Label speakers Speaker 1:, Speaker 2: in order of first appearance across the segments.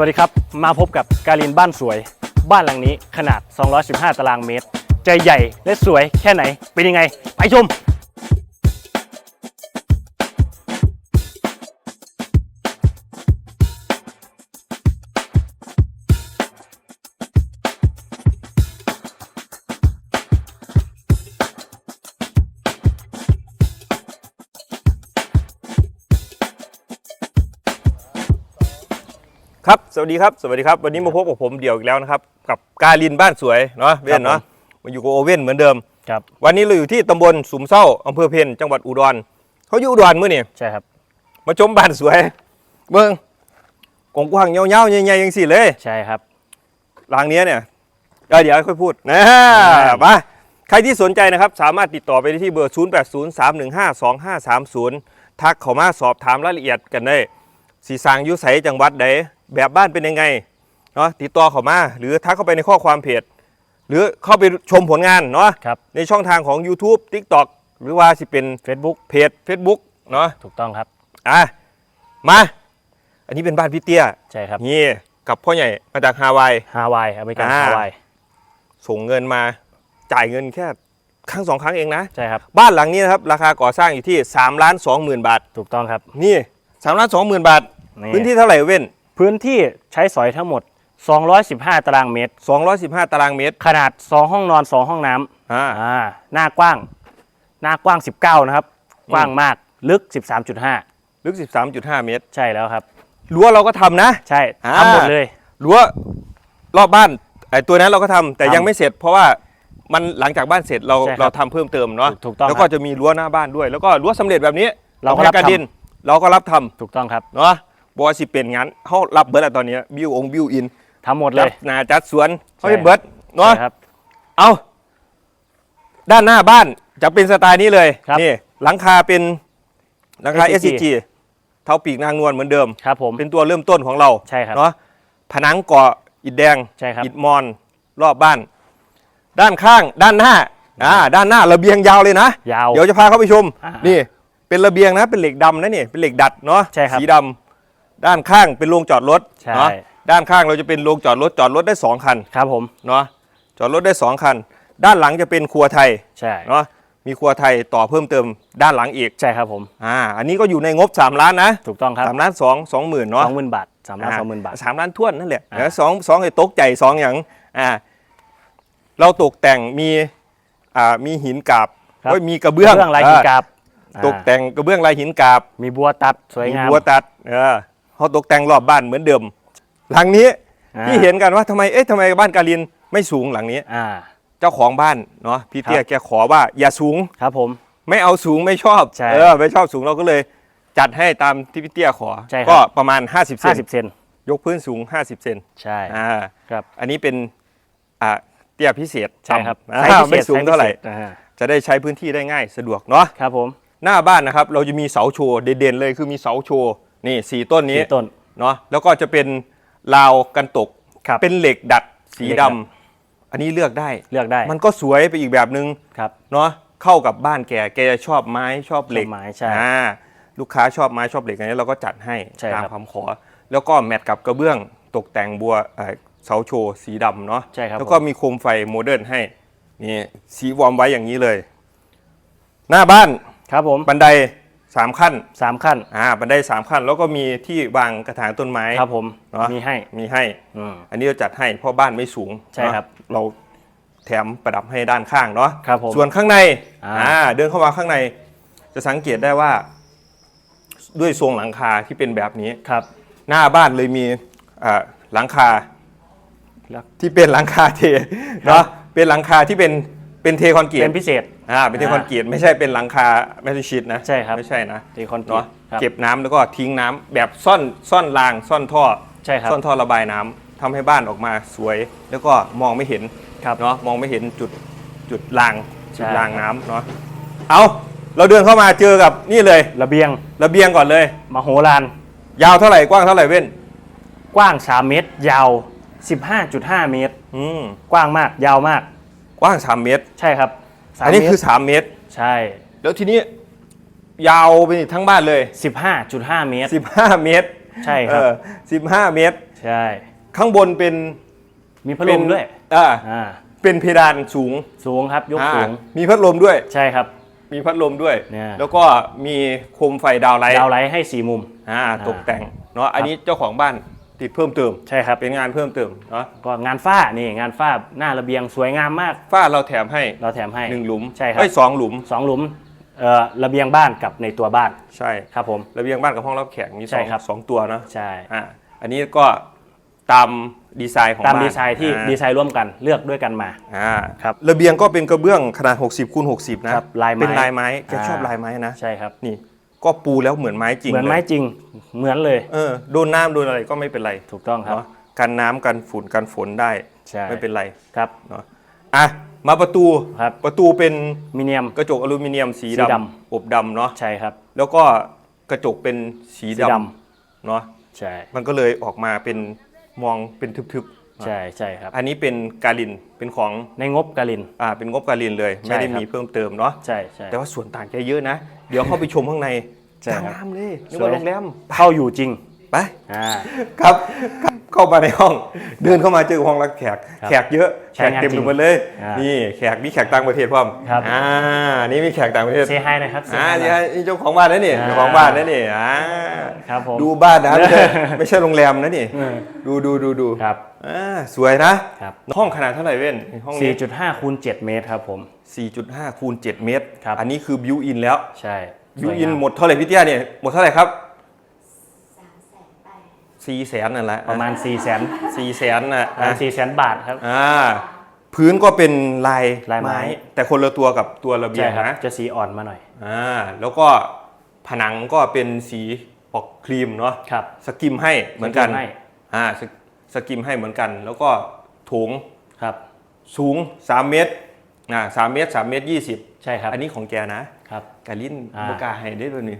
Speaker 1: วัสดีครับ มาพบกับการินบ้านสวย บ้านหลังนี้ขนาด 215 ตารางเมตร ใจใหญ่และสวยแค่ไหน เป็นยังไง ไปชม
Speaker 2: สวัสดีครับ สวัสดีครับ วันนี้มาพบกับผมเดี่ยวอีกแล้วนะครับ กับกาลินบ้านสวยเนาะเว้นเนาะมาอยู่กับโอเว่นเหมือนเดิม
Speaker 1: ครับ
Speaker 2: วันนี้เราอยู่ที่ตำบลสุมเศร้าอำเภอเพนจังหวัดอุดรเขาอยู่อุดรมื้อนี่
Speaker 1: ใช่ครับ
Speaker 2: มาชมบ้านสวย เบิ่งกว้างๆยาวๆใหญ่ๆอย่างสิเลย
Speaker 1: ใช่ครับ
Speaker 2: หลังเนี้ยเนี่ยเดี๋ยวเดี๋ยวค่อยพูดนะมาใครที่สนใจนะครับ สามารถติดต่อไปได้ที่เบอร์ 0803152530 ทักเข้ามาสอบถามรายละเอียดกันได้สีสร้างอยุไสจังหวัดใด แบบบ้านเป็นยังไงเนาะติดต่อเข้ามา หรือทักเข้าไปในข้อความเพจหรือเข้าไปชมผลงานเนาะ
Speaker 1: ครับ
Speaker 2: ในช่องทางของ YouTube TikTok หรือว่าสิเป็น
Speaker 1: Facebook
Speaker 2: เพจ Facebook เนาะ
Speaker 1: ถูกต้องครับ
Speaker 2: อะมา อันนี้เป็นบ้านพี่เตี้ย
Speaker 1: ใช่ครับ
Speaker 2: นี่กับพ่อใหญ่มาจากฮาวาย
Speaker 1: ฮาวายอเมริกัน
Speaker 2: อ่า
Speaker 1: ฮาวาย
Speaker 2: ส่งเงินมาจ่ายเงินแค่ครั้งสองครั้งเองนะ
Speaker 1: ใช่ครับ
Speaker 2: บ้านหลังนี้นะครับ ราคาก่อสร้างอยู่ที่3ล้าน2หมื่นบาท
Speaker 1: ถูกต้องครับ
Speaker 2: นี่3ล้าน2หมื่นบาท
Speaker 1: นี่
Speaker 2: พื้นที่เท่าไหร่เว้น
Speaker 1: พื้นที่ใช้สอยทั้งหมด 215 ตารางเมตร
Speaker 2: 215 ตารางเมตร
Speaker 1: ขนาด 2 ห้องนอน 2 ห้องน้ำ
Speaker 2: อ่า
Speaker 1: อ่าหน้ากว้าง หน้ากว้าง 19 นะครับ กว้างมากลึก 13.5
Speaker 2: ลึก 13.5 เมตร
Speaker 1: ใช่แล้วครับ
Speaker 2: รั้วเราก็ทำนะ
Speaker 1: ใช่
Speaker 2: อ่า
Speaker 1: ทำหมดเลย
Speaker 2: รั้วรอบบ้านไอ้ตัวนั้นเราก็ทำแต่
Speaker 1: ทำ
Speaker 2: ยังไม่เสร็จ เพราะว่ามันหลังจากบ้านเสร็จเรา
Speaker 1: ใช่ครับ
Speaker 2: เราทำเพิ่มเติมเนาะ
Speaker 1: ถูกถูกต้อง
Speaker 2: แล้วก็
Speaker 1: ครับ
Speaker 2: จะมีรั้วหน้าบ้านด้วย แล้วก็รั้วสำเร็จแบบนี้
Speaker 1: เราก็รับ
Speaker 2: กำแพงกัน
Speaker 1: ทำ
Speaker 2: ดิน เราก็รับทำ
Speaker 1: ถูกต้องครับ
Speaker 2: เนาะ บอสิเป็นงั้นเขารับเบิร์ดแล้วตอนนี้บิวองบิวอิน
Speaker 1: ทำหมดเล
Speaker 2: จั
Speaker 1: ย
Speaker 2: ดหนาจัดสวนเขา
Speaker 1: ใช่
Speaker 2: ให้เบิร์ดเนาะ
Speaker 1: ใช่ครับ
Speaker 2: เอาด้านหน้าบ้านจะเป็นสไตล์นี้เลย
Speaker 1: ครับ
Speaker 2: นี่หลังคาเป็นหลังคา
Speaker 1: SCG
Speaker 2: SCG เท้าปีกนางนวลเหมือนเดิม
Speaker 1: ครับผม
Speaker 2: เป็นตัวเริ่มต้นของเรา
Speaker 1: ใช่ครับ
Speaker 2: เนาะผนังเกาะอิฐแดง
Speaker 1: ใช่ครับ
Speaker 2: อิฐมอนรอบบ้าน ด้านข้างด้านหน้าอ่าด้านหน้าระเบียงยาวเลยนะ
Speaker 1: ยาว
Speaker 2: เดี๋ยวจะพาเข้าไปชม
Speaker 1: อ่า
Speaker 2: นี่เป็นระเบียงนะ เป็นเหล็กดำนะนี่ เป็นเหล็กดัดเนาะ
Speaker 1: ใช่ครับ
Speaker 2: สีดำ ด้านข้างเป็นโรงจอดรถ
Speaker 1: ใช่
Speaker 2: เนาะด้านข้างเราจะเป็นโรงจอดรถจอดรถได้2คัน
Speaker 1: ครับผม
Speaker 2: เนาะจอดรถได้2คัน ด้านหลังจะเป็นครัวไทย
Speaker 1: ใช่
Speaker 2: เนาะมีครัวไทยต่อเพิ่มเติมด้านหลังอีก
Speaker 1: ใช่ครับผม
Speaker 2: อ่าอันนี้ก็อยู่ในงบ 3 ล้านนะ
Speaker 1: ถูกต้องครับ
Speaker 2: สามล้านสองสองหมื่น
Speaker 1: ส
Speaker 2: เนาะ
Speaker 1: องหมื่นบาทสามล้านสองหมื่นบาท
Speaker 2: สามล้านท้วนนั่นแหละ
Speaker 1: อ่า
Speaker 2: แล้วสองสองไอ้ตกใจสองอย่างอ่าเราตกแต่งมีอ่ามีหินกาบ
Speaker 1: ครับ
Speaker 2: โอ้ยมีกระเบื้อง
Speaker 1: เรื่องลายหินกาบ
Speaker 2: ตกแต่งกระเบื้องลายหินกาบ
Speaker 1: มีบัวตัดสวย
Speaker 2: มี
Speaker 1: งาม
Speaker 2: บัวตัดเออ เขาตกแต่งรอบบ้านเหมือนเดิม หลังนี้
Speaker 1: อ่า
Speaker 2: ที่เห็นกันว่าทำไมเอ๊ะทำไมบ้านกาลินไม่สูงหลังนี้
Speaker 1: อ่า
Speaker 2: เจ้าของบ้านเนาะพี่เตี้ย
Speaker 1: ครับ
Speaker 2: แกขอว่าอย่าสูง
Speaker 1: ครับผม
Speaker 2: ไม่เอาสูงไม่ชอบ
Speaker 1: ใช่
Speaker 2: เออไม่ชอบสูงเราก็เลยจัดให้ตามที่พี่เตี้ยขอ
Speaker 1: ใช่ครับ
Speaker 2: ก็ประมาณ 50เซน
Speaker 1: 50เซน
Speaker 2: ยกพื้นสูง 50 เซน
Speaker 1: ใช่
Speaker 2: อ่า
Speaker 1: ครับ
Speaker 2: อันนี้เป็นอ่าเตี้ยพิเศษ
Speaker 1: ใช่ครับ
Speaker 2: ต่ำ
Speaker 1: ไซส์
Speaker 2: อ่า
Speaker 1: พิเศษ
Speaker 2: ไม่สูงเท่าไหร่
Speaker 1: ซส์พิศษอ่า
Speaker 2: จะได้ใช้พื้นที่ได้ง่ายสะดวกเนาะ
Speaker 1: ครับผม
Speaker 2: หน้าบ้านนะครับเราจะมีเสาโชว์เด่นๆเลยคือมีเสาโชว์ นี่สี่ต้นนี้
Speaker 1: สี่ต้น
Speaker 2: เนาะแล้วก็จะเป็นราวกันตก
Speaker 1: ครับ
Speaker 2: เป็นเหล็กดัดสี
Speaker 1: เหล็ก
Speaker 2: ดำ
Speaker 1: ดัด
Speaker 2: อันนี้เลือกได้
Speaker 1: เลือกได้
Speaker 2: มันก็สวยไปอีกแบบนึง
Speaker 1: ครับ
Speaker 2: เนาะเข้ากับบ้านแกแกจะชอบไม้ชอบเหล็ก
Speaker 1: ชอบไม้ใช่
Speaker 2: อ่าลูกค้าชอบไม้ชอบเหล็กอันนี้เราก็จัดให้
Speaker 1: ใช่
Speaker 2: ตาม
Speaker 1: ครับ
Speaker 2: คำขอ แล้วก็แมทกับกระเบื้องตกแต่งบัวเอ่อเสาโชว์สีดำเนาะ
Speaker 1: ใช่ครับ
Speaker 2: แล้วก็
Speaker 1: ผม
Speaker 2: มีโคมไฟโมเดิร์นให้นี่สีวอร์มไว้อย่างนี้เลย หน้าบ้าน
Speaker 1: ครับผม
Speaker 2: บันได สามขั้น
Speaker 1: สามขั้น
Speaker 2: อ่าบันไดสามขั้น แล้วก็มีที่วางกระถางต้นไม้
Speaker 1: ครับผม
Speaker 2: เนาะ
Speaker 1: มีให้
Speaker 2: มีให้
Speaker 1: อืม
Speaker 2: อันนี้เราจัดให้เพราะบ้านไม่สูง
Speaker 1: ใช่ครับ
Speaker 2: เนอะเราแถมประดับให้ด้านข้างเนาะ
Speaker 1: ครับผม
Speaker 2: ส่วนข้างใน
Speaker 1: อ่า
Speaker 2: อ่าเดินเข้ามาข้างใน จะสังเกตได้ว่า ด้วยทรงหลังคาที่เป็นแบบนี้
Speaker 1: ครับ
Speaker 2: หน้าบ้านเลยมีอ่าหลังคา
Speaker 1: แล้ว
Speaker 2: ที่เป็นหลังคาเทเนาะเป็นหลังคาที่เป็นเป็นเทคอนกรีต
Speaker 1: เป็นพิเศษ
Speaker 2: อ่าเป็นเทคอนกรีตไม่ใช่เป็นหลังคาแมทชีตนะ
Speaker 1: ใช่ครับ
Speaker 2: ไม่ใช่นะ
Speaker 1: เทคอนกรี
Speaker 2: เนาะ
Speaker 1: ตครับ
Speaker 2: เก็บน้ำแล้วก็ทิ้งน้ำแบบซ่อนซ่อนรางซ่อนท่อ
Speaker 1: ใช่ครับ
Speaker 2: ซ่อนท่อระบายน้ำทำให้บ้านออกมาสวย แล้วก็มองไม่เห็น
Speaker 1: ครับ
Speaker 2: เนาะมองไม่เห็นจุดจุดราง
Speaker 1: ใช่
Speaker 2: จุดรางน้ำเนาะเอาเราเดินเข้ามาเจอกับนี่เลย
Speaker 1: ระเบียง
Speaker 2: ระเบียงก่อนเลย
Speaker 1: มโหฬาร
Speaker 2: ยาวเท่าไหร่กว้างเท่าไหร่เว้น
Speaker 1: กว้าง 3 เมตร ยาว 15.5 เมตร
Speaker 2: อืม
Speaker 1: กว้างมากยาวมาก
Speaker 2: กว้าง 3 เมตร
Speaker 1: ใช่ครับ สาม
Speaker 2: อันนี้
Speaker 1: เมตร
Speaker 2: คือ 3 เมตร
Speaker 1: ใช่
Speaker 2: แล้วทีนี้ยาวไปทั้งบ้านเลย
Speaker 1: 15.5 เมตร
Speaker 2: 15 เมตร
Speaker 1: ใช่ครับ
Speaker 2: เออ15เมตร
Speaker 1: ใช่
Speaker 2: ข้างบนเป็น
Speaker 1: มีพัดลมด้วย
Speaker 2: อ่า
Speaker 1: อ่า
Speaker 2: เป็นเพดานสูง
Speaker 1: สูงครับยก
Speaker 2: อ่า
Speaker 1: สูง
Speaker 2: มีพัดลมด้วย
Speaker 1: ใช่ครับ
Speaker 2: มีพัดลมด้วย
Speaker 1: เนี่ย
Speaker 2: แล้วก็มีโคมไฟดาวไลท์
Speaker 1: ดาวไลท์ให้สี่มุม
Speaker 2: อ่าตกแต่งเนาะอันนี้เจ้าของบ้าน ติดเพิ่มเติม
Speaker 1: ใช่ครับ
Speaker 2: เป็นงานเพิ่มเติมเนาะ
Speaker 1: ก็งานฝ้านี่งานฝ้าหน้าระเบียงสวยงามมาก
Speaker 2: ฝ้าเราแถมให้
Speaker 1: เราแถมให้
Speaker 2: หนึ่งหลุม
Speaker 1: ใช่ครับ
Speaker 2: เอ้ยสองหลุม
Speaker 1: สองหลุมเอ่อระเบียงบ้านกับในตัวบ้าน
Speaker 2: ใช่
Speaker 1: ครับผม
Speaker 2: ระเบียงบ้านกับห้องรับแขกมีส
Speaker 1: ใช่
Speaker 2: อง
Speaker 1: ครับ
Speaker 2: สองตัวเนาะ
Speaker 1: ใช่
Speaker 2: อ่าอันนี้ก็ตามดีไซน์ของ
Speaker 1: ตาม
Speaker 2: บ้น
Speaker 1: ดีไซน์ที่
Speaker 2: อ่า
Speaker 1: ดีไซน์ร่วมกันเลือกด้วยกันมา
Speaker 2: อ่า
Speaker 1: ครับ
Speaker 2: ระเบียงก็เป็นกระเบื้องขนาด 60คูณ60 นะครับ
Speaker 1: ลายไม้
Speaker 2: เป็นลายไม้แก
Speaker 1: อ่า
Speaker 2: ชอบลายไม้นะ
Speaker 1: ใช่ครับ
Speaker 2: นี่ ก็ปูแล้วเหมือนไม้จริง
Speaker 1: เหมือนไม้
Speaker 2: ลย
Speaker 1: จริงเหมือนเลย
Speaker 2: เออโดนน้ำโดนอะไรก็ไม่เป็นไร
Speaker 1: ถูกต้องครับ
Speaker 2: เนาะกันน้ำกันฝุ่นกันฝนได้
Speaker 1: ใช่
Speaker 2: ไม่เป็นไร
Speaker 1: ครับ
Speaker 2: เนาะอะมาประตู
Speaker 1: ครับ
Speaker 2: ประตูเป็น
Speaker 1: มิเนียม
Speaker 2: กระจกอลูมิเนียมสี
Speaker 1: สี
Speaker 2: ดำ
Speaker 1: ด
Speaker 2: อบดำเนาะ
Speaker 1: ใช่ครับ
Speaker 2: แล้วก็กระจกเป็นสี
Speaker 1: สี
Speaker 2: ด
Speaker 1: ดำ
Speaker 2: เนาะำ
Speaker 1: ใช่
Speaker 2: มันก็เลยออกมาเป็นมองเป็นทึบๆ
Speaker 1: ใช่ใช่ครับ
Speaker 2: อันนี้เป็นการินเป็นของ
Speaker 1: ในงบกาลิน
Speaker 2: อ่าเป็นงบการินเลย
Speaker 1: ใช่
Speaker 2: ไม่ได้
Speaker 1: ครับ
Speaker 2: มีเพิ่มเติมเนาะ
Speaker 1: ใช่ใช่
Speaker 2: แต่ว่าส่วนต่างแกเยอะนะ เดี๋ยวเข้าไปชมข้างใน
Speaker 1: ใช่ครับ
Speaker 2: น้ำเลยนึก
Speaker 1: สวย
Speaker 2: ว่าโรงแรม
Speaker 1: เข้าอยู่จริง
Speaker 2: ไป
Speaker 1: อ่า
Speaker 2: ครับครับเข้ามาในห้อง เดินเข้ามาเจอห้องรับแขก
Speaker 1: ครับ
Speaker 2: แขกเยอะ
Speaker 1: ใช้
Speaker 2: แขก
Speaker 1: งาน
Speaker 2: เต็ม
Speaker 1: จริ
Speaker 2: ไป
Speaker 1: ง
Speaker 2: หมดเลย
Speaker 1: อ่านี่
Speaker 2: นี่แขกมีแขกต่างประเทศพร้อม
Speaker 1: ครับ
Speaker 2: อ่า นี่มีแขกต่างประเทศ
Speaker 1: เซฮายนะครับ say
Speaker 2: อ่า
Speaker 1: hi
Speaker 2: นี่
Speaker 1: หน่อย
Speaker 2: นี่เจ้าของบ้านนะนี่
Speaker 1: อ่า
Speaker 2: เจ้าของบ้านนะนี่อ่า
Speaker 1: ครับผม
Speaker 2: ดูบ้านนะไม่ใช่ไม่ใช่โรงแรมนะนี่
Speaker 1: เออ
Speaker 2: ดูดูดูดู
Speaker 1: ครับ
Speaker 2: อ่าสวยนะ ครับ ห้องขนาดเท่าไหร่เว้นห้องนี้
Speaker 1: 4.5คูณ7เมตรครับผม
Speaker 2: 4.5คูณ7เมตร
Speaker 1: ครับ
Speaker 2: อันนี้คือบิวอินแล้ว
Speaker 1: ใช่
Speaker 2: บิว
Speaker 1: สวย
Speaker 2: อิน
Speaker 1: งาม
Speaker 2: หมดเท่าไหร่พี่เตี้ยเนี่ยหมดเท่าไหร่ครับ สี่แสนนั่นแหละ
Speaker 1: ประมาณ4 0 0 0 0 0
Speaker 2: สี่แสนน่ะ
Speaker 1: ประมาณ4 0 0 0 0บาทครับ
Speaker 2: อ่าพื้นก็เป็นลาย
Speaker 1: ลายไม้
Speaker 2: แต่คนละตัวกับตัวระเบีย
Speaker 1: ใช่
Speaker 2: ง
Speaker 1: ครับ
Speaker 2: นะ
Speaker 1: จะสีอ่อนมาหน่อย
Speaker 2: อ่าแล้วก็ผนังก็เป็นสีออกครีมเนาะ
Speaker 1: ครับ
Speaker 2: สกิมให้เหมือนกัน
Speaker 1: สกิมให้
Speaker 2: อ่าสสกิมให้เหมือนกัน แล้วก็โถง
Speaker 1: ครับ
Speaker 2: สูง 3 เมตรอ่าสามเมตร3เมตร20
Speaker 1: ใช่ครับ
Speaker 2: อันนี้ของแกนะครับกาลิน
Speaker 1: อ่า
Speaker 2: บกล้าให้ได้ตัวนี้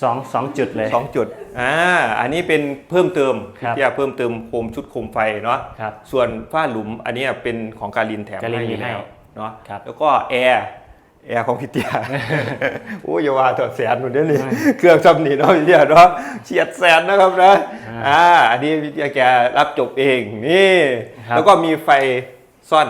Speaker 1: สองสองจุดเลย
Speaker 2: สองจุด อ่า อันนี้เป็นเพิ่มเติม
Speaker 1: ครับ
Speaker 2: ที่จะเพิ่มเติมโคมชุดโคมไฟเนาะ
Speaker 1: ครับ
Speaker 2: ส่วนฝ้าหลุมอันนี้เป็นของการินแถม
Speaker 1: การิน
Speaker 2: ให้อยู่
Speaker 1: มีให้
Speaker 2: แล้วเนาะ
Speaker 1: ครับ
Speaker 2: แล้วก็แอร์ แอร์ของพี่เตีย โอ้ยอย่าว่าถอดแสนหมดเดี๋ยวนี้เครื่องซับนี่เนาะพี่เตียเนาะเฉียดแสนนะครับนะ อ่า อันนี้พี่เตียแกรับจบเองนี่
Speaker 1: ครับ
Speaker 2: แล้วก็มีไฟซ่อน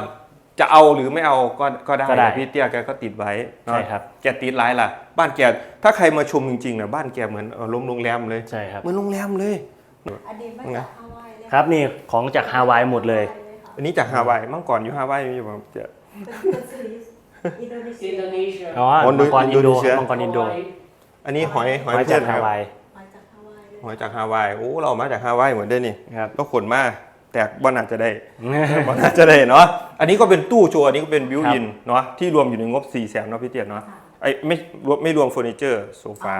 Speaker 2: จะเอาหรือไม่เอาก็ก็ได้
Speaker 1: ก็ได้
Speaker 2: พี่เตี้ยแกก็ติดไว้เนาะ
Speaker 1: ใช่ครับ
Speaker 2: แกติดหลายล่ะ บ้านแกถ้าใครมาชมจริงๆนะบ้านแกเหมือนเออโรงโรงแรมเลย
Speaker 1: ใช่ครับ
Speaker 2: เหมือนโรงแรมเลย
Speaker 3: อดีตมาจากฮาวายเลย
Speaker 1: ครับนี่ของจากฮาวายหมดเลย
Speaker 2: อันนี้จากฮาวายเมื่อก่อนอยู่ฮาวายมีอยู่แบบเจ็ด
Speaker 3: เป็นซีรีส์อินโดนีเซีย
Speaker 4: Indonesia.
Speaker 1: อ๋อ
Speaker 2: อ๋อ
Speaker 1: มังกรอินโด
Speaker 2: อินโดนีเซีย
Speaker 1: มังกรอินโด
Speaker 4: Hawaii.
Speaker 2: อันนี้หอยหอย
Speaker 1: มา
Speaker 2: เพ
Speaker 1: จาก
Speaker 2: ชรค
Speaker 1: ฮา
Speaker 2: รับ
Speaker 1: วาย
Speaker 3: มาจากฮาวายเลย
Speaker 2: หอยจากฮาวายโอ้เรามาจากฮาวายเหมือนได้นี่
Speaker 1: ครับ
Speaker 2: ก็ขนมา แต่บ้านอาจจะได้บ้านอาจจะได้เนาะอันนี้ก็เป็นตู้โชว์อันนี้ก็เป็นบิวอินเนาะที่รวมอยู่ในงบ4ี่แสนเนาะพี่เตียเนาะไอ้ไม่รวมไม่รวมเฟอร์นิเจอร์โซฟา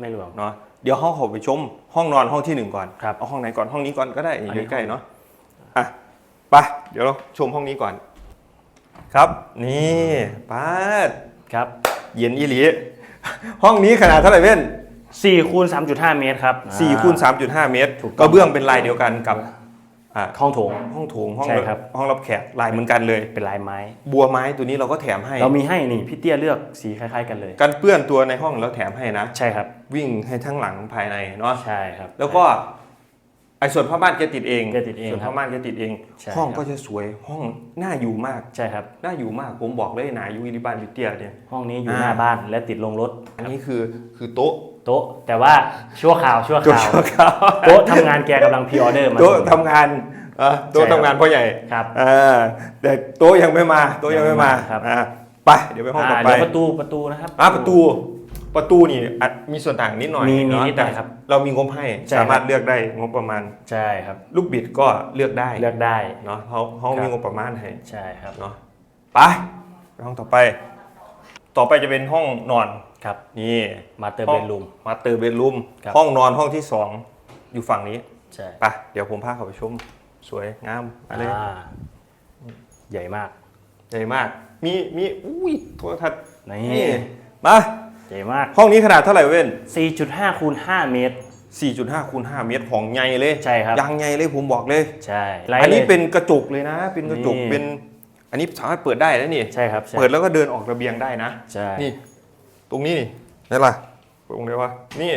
Speaker 1: ไม่รวม
Speaker 2: เนาะเดี๋ยวห้องขอไปชม ห้องนอนห้องที่หนึ่งก่อน
Speaker 1: ครับ
Speaker 2: เอาห้องไหนก่อนห้องนี้ก่อนก็ได้
Speaker 1: อันนี้
Speaker 2: ใกล้ๆเนาะอะไปเดี๋ยวเราชมห้องนี้ก่อน ครับนี่ป้าด
Speaker 1: ครับ
Speaker 2: เย็นอีหลีห้องนี้ขนาดเท่าไหร่เว้น
Speaker 1: 4คูณ3.5 เมตรครับ
Speaker 2: สี่
Speaker 1: อ่า
Speaker 2: คูณสามจุดห้าเมตร
Speaker 1: ถูกต้อง
Speaker 2: ก็เบื้องเป็นลายเดียวกันกับ อ่า
Speaker 1: ห้องโถง
Speaker 2: ห้องโถงห้อง
Speaker 1: ใช่ครับ
Speaker 2: ห้องรับแขกลายเหมือนกันเลย
Speaker 1: เป็นลายไม้
Speaker 2: บัวไม้ตัวนี้เราก็แถมให้
Speaker 1: เรามีให้นี่พี่เตี้ยเลือกสีคล้าย ๆ กันเลย
Speaker 2: กันเปื้อนตัวในห้องแล้วแถมให้นะ
Speaker 1: ใช่ครับ
Speaker 2: วิ่งให้ทั้งหลังภายในเนาะ
Speaker 1: ใช่ครับ
Speaker 2: แล้วก็ไอ้ส่วนผ้าม่านแกติดเอง
Speaker 1: แกติดเอง
Speaker 2: ส่วน
Speaker 1: ครับ
Speaker 2: ผ้าม่านแกติดเอง
Speaker 1: ใช่
Speaker 2: ห้อง
Speaker 1: ครับ
Speaker 2: ก็จะสวยห้องน่าอยู่มาก
Speaker 1: ใช่ครับ
Speaker 2: น่าอยู่มากผมบอกเลยนะอยู่ที่บ้านวิเตียเนี่ย
Speaker 1: ห้องนี้อยู่
Speaker 2: อ่า
Speaker 1: หน้าบ้านและติดลงรถ
Speaker 2: อันนี้คือคือโต๊ะ
Speaker 1: โต๊ะแต่ว่าชั่วข่าวชั่ว
Speaker 2: โต๊ะ
Speaker 1: ข่าว
Speaker 2: ชั่วคราว
Speaker 1: โต๊ะทำงานแกกำลังพรีออเดอร์มา
Speaker 2: โต๊ะทำงานเออโต๊ะ
Speaker 1: ใช่ครับ
Speaker 2: ทำงานพ่อใหญ่
Speaker 1: ครับ
Speaker 2: อ่าแต่โต๊ะยังไม่มาโต๊ะยังไม่มา
Speaker 1: ครับ
Speaker 2: อ่าไปเดี๋ยวไปห้องต่อ
Speaker 1: อ่า
Speaker 2: ไป
Speaker 1: เดี๋ยวประตูประตูนะครับ
Speaker 2: อ่าประตูประตูนี่อะมีส่วนต่างนิดหน่อย
Speaker 1: มีมี
Speaker 2: เาะ
Speaker 1: นิดหน่อย
Speaker 2: แต่
Speaker 1: ครับ
Speaker 2: เรามีงบให้
Speaker 1: ใช่ครับ
Speaker 2: สามารถเลือกได้งบประมาณ
Speaker 1: ใช่ครับ
Speaker 2: ลูกบิดก็เลือกได้
Speaker 1: เลือกได้
Speaker 2: เนาะเขาเขา
Speaker 1: ครับ
Speaker 2: มีงบประมาณให้
Speaker 1: ใช่ครับ
Speaker 2: เนาะไปไปห้องต่อไป ต่อไปจะเป็นห้องนอน
Speaker 1: ครับ
Speaker 2: นี่
Speaker 1: มาเตอร์เบดรูม
Speaker 2: มาเตอร์เบดรูม
Speaker 1: ครับ
Speaker 2: ห้องนอนห้องที่สองอยู่ฝั่งนี้
Speaker 1: ใช่
Speaker 2: ไปเดี๋ยวผมพาเขาไปชมสวยงามอะไร
Speaker 1: อ่าใหญ่มาก
Speaker 2: ใหญ่มาก มีมีอุ้ยโทรทัศน์
Speaker 1: นี่
Speaker 2: นี่มา
Speaker 1: ใหญ่มาก
Speaker 2: ห้องนี้ขนาดเท่าไหร่เว้น
Speaker 1: 4.5คูณ5เมตร
Speaker 2: 4.5คูณ5เมตรของใหญ่เลย
Speaker 1: ใช่ครับ
Speaker 2: ยางใหญ่เลยผมบอกเลย
Speaker 1: ใช่
Speaker 2: อันนี้
Speaker 1: ลย
Speaker 2: เป็นกระจกเลยนะ เป็นกระจก
Speaker 1: นี่
Speaker 2: เป็น อันนี้สามารถเปิดได้นะนี่
Speaker 1: ใช่ครับใช่
Speaker 2: เปิดแล้วก็เดินออกระเบียงได้นะ
Speaker 1: ใช่
Speaker 2: นี่ ตรงนี้นี่นี่ล่ะตรงไหนวะนี่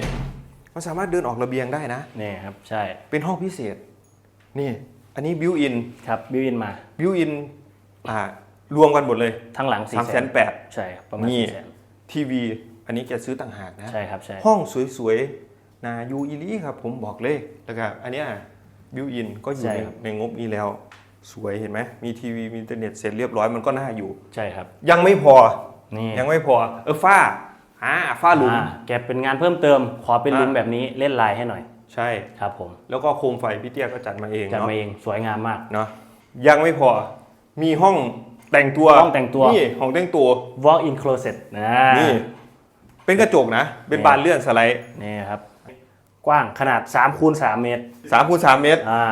Speaker 2: มันสามารถเดินออกระเบียงได้นะ
Speaker 1: นี่ครับ ใช่
Speaker 2: เป็นห้องพิเศษ นี่ อันนี้บิวอิน
Speaker 1: ครับบิวอินมา
Speaker 2: บิวอินอ่ารวมกันหมดเลย
Speaker 1: ทั้งหลังสี่
Speaker 2: 3าม
Speaker 1: แส
Speaker 2: แส
Speaker 1: น
Speaker 2: นแปด
Speaker 1: ใช่ครับประมาณ
Speaker 2: นี่
Speaker 1: สี่แสน
Speaker 2: ทีวี อันนี้แกซื้อต่างหากนะ
Speaker 1: ใช่ครับใช่
Speaker 2: ห้องสวยๆนายูอีลีครับ ผมบอกเลยแล้วก็อันเนี้ยบิวอินก็อยู่ในในงบนี้แล้ว สวยเห็นไหมมีทีวีมีอินเทอร์เน็ตเสร็จเรียบร้อยมันก็น่าอยู่
Speaker 1: ใช่ครับ
Speaker 2: ยังไม่พอ
Speaker 1: นี่
Speaker 2: ยังไม่พอ เออฝ้าอ่าฝ้าหลุม
Speaker 1: อ่าแกเป็นงานเพิ่มเติม ขอเป็น
Speaker 2: อ่า
Speaker 1: ลุมแบบนี้เล่นลายให้หน่อย
Speaker 2: ใช่
Speaker 1: ครับผม
Speaker 2: แล้วก็โคมไฟพี่เตี้ยก็จัดมาเอง
Speaker 1: จัด
Speaker 2: เนาะ
Speaker 1: มาเองสวยงามมาก
Speaker 2: เนาะยังไม่พอมีห้องแต่งตัว
Speaker 1: ห้องแต่งตัว
Speaker 2: นี่ห้องแต่งตัว
Speaker 1: walk in closet นะ
Speaker 2: นี่ เป็นกระจกนะ เป็น
Speaker 1: นี่
Speaker 2: บานเลื่อนสไลด์
Speaker 1: นี่ครับ กว้างขนาด3คูณ3เมตร
Speaker 2: 3คูณ3เมตร
Speaker 1: อ่า